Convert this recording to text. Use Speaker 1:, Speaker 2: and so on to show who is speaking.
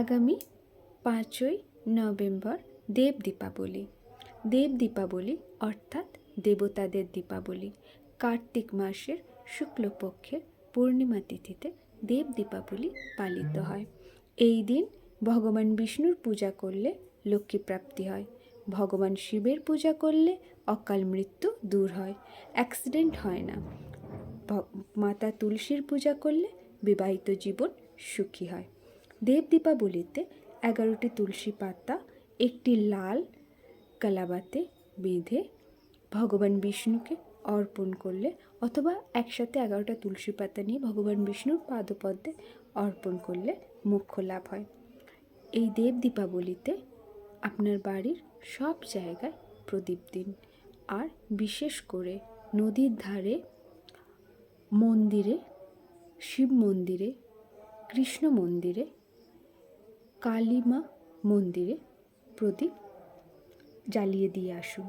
Speaker 1: আগামী পাঁচই নভেম্বর দেব দীপাবলি। দেব দীপাবলি অর্থাৎ দেবতাদের দীপাবলি। কার্তিক মাসের শুক্লপক্ষের পূর্ণিমা তিথিতে দেব দীপাবলি পালিত হয়। এই দিন ভগবান বিষ্ণুর পূজা করলে লক্ষ্মী প্রাপ্তি হয়। ভগবান শিবের পূজা করলে অকাল মৃত্যু দূর হয়। অ্যাক্সিডেন্ট হয় না। মাতা তুলসীর পূজা করলে বিবাহিত জীবন সুখী হয়। দেব দীপাবলিতে এগারোটি তুলসী পাতা, একটি লাল কালাবাতে বেঁধে ভগবান বিষ্ণুকে অর্পণ করলে অথবা একসাথে এগারোটা তুলসী পাতা নিয়ে ভগবান বিষ্ণুর পাদপদ্মে অর্পণ করলে মোক্ষ লাভ হয়। এই দেব দীপাবলিতে আপনার বাড়ির সব জায়গায় প্রদীপ দিন। আর বিশেষ করে নদীর ধারে, মন্দিরে, শিব মন্দিরে, কৃষ্ণ মন্দিরে কালীমা মন্দিরে প্রদীপ জ্বালিয়ে দিয়ে আসুন।